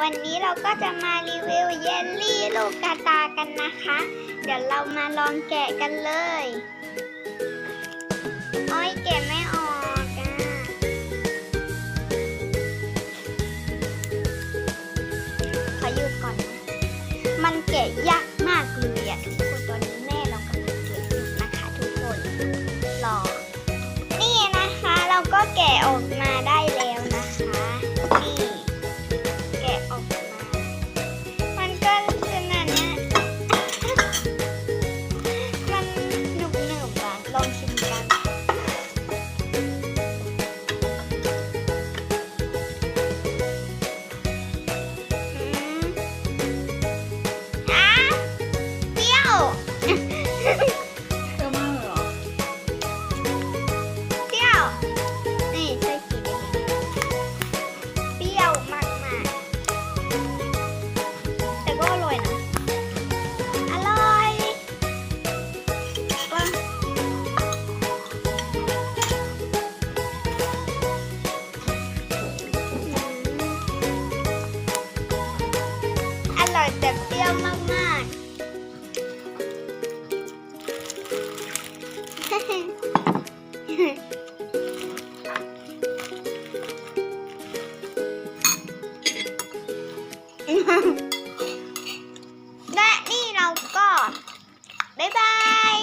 วันนี้เราก็จะมารีวิวเยลลี่ลูกกาตากันนะคะ เดี๋ยวเรามาลองแกะกันเลยโอ้ยแกะไม่ออกอะขอหยุดก่อน มันแกะยาก แต่เปรี้ยวมากๆและนี่เราก็ บ๊ายบาย